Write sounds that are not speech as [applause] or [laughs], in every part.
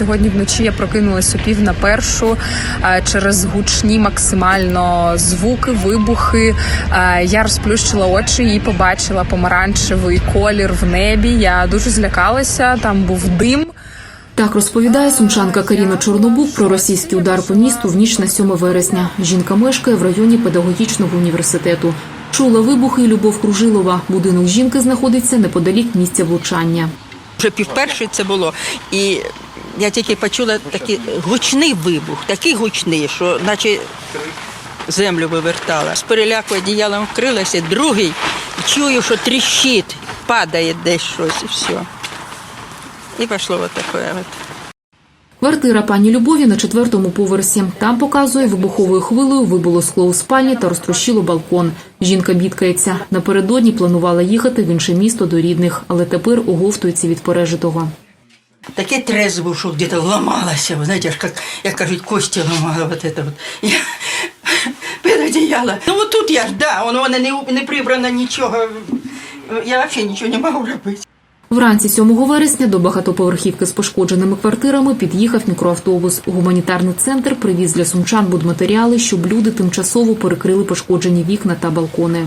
Сьогодні вночі я прокинулась о пів на першу е, через гучні максимально звуки, вибухи. Е, Я розплющила очі і побачила помаранчевий колір в небі. Я дуже злякалася. Там був дим. Так розповідає сумчанка Каріна Чорнобук про російський удар по місту в ніч на 7 вересня. Жінка мешкає в районі педагогічного університету. Чула вибухи і Любов Кружилова. Будинок жінки знаходиться неподалік місця влучання. Вже півпершої це було. І я тільки почула такий гучний вибух, такий гучний, що наче землю вивертала. З переляку одіялом вкрилася, другий чую, що тріщить, падає десь щось і все. І пішло от таке. От. Квартира пані Любові на четвертому поверсі. Там показує вибуховою хвилею вибуло скло у спальні та розтрощило балкон. Жінка бідкається. Напередодні планувала їхати в інше місто до рідних, але тепер оговтується від пережитого. Таке трезво, що где-то ламалося, ви знаєте, аж як, як кажуть, кості ламала. Вот это вот. Я [laughs] під. Ну от тут я ж, да, воно не, не прибрано нічого. Я взагалі нічого не можу робити. Вранці 7 вересня до багатоповерхівки з пошкодженими квартирами під'їхав мікроавтобус. Гуманітарний центр привіз для сумчан будматеріали, щоб люди тимчасово перекрили пошкоджені вікна та балкони.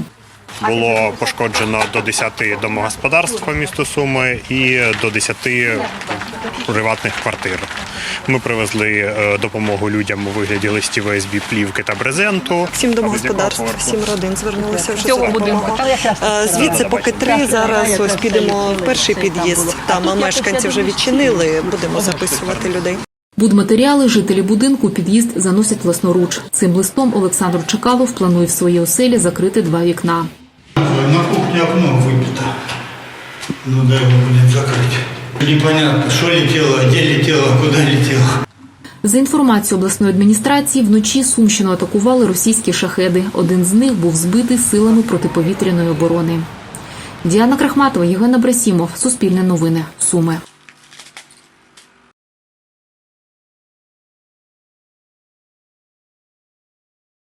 Було пошкоджено до 10 домогосподарств по місту Суми і до 10 приватних квартир. Ми привезли е, допомогу людям у вигляді листів ОСБ, плівки та брезенту. Сім домогосподарств, сім родин звернулися вже за допомогою. Е, Звідси поки три. Зараз ось підемо в перший під'їзд. Там мешканці вже відчинили. Будемо записувати людей. Будматеріали жителі будинку під'їзд заносять власноруч. Цим листом Олександр Чекалов планує в своїй оселі закрити два вікна. На кухне окно выбито. Ну дай его, блин, закрыть. Непонятно, що летіло, де летіло, куди летіло. За інформацією обласної адміністрації, вночі Сумщину атакували російські шахеди. Один з них був збитий силами протиповітряної оборони. Діана Крахматова, Євген Абрасімов, Суспільне новини, Суми.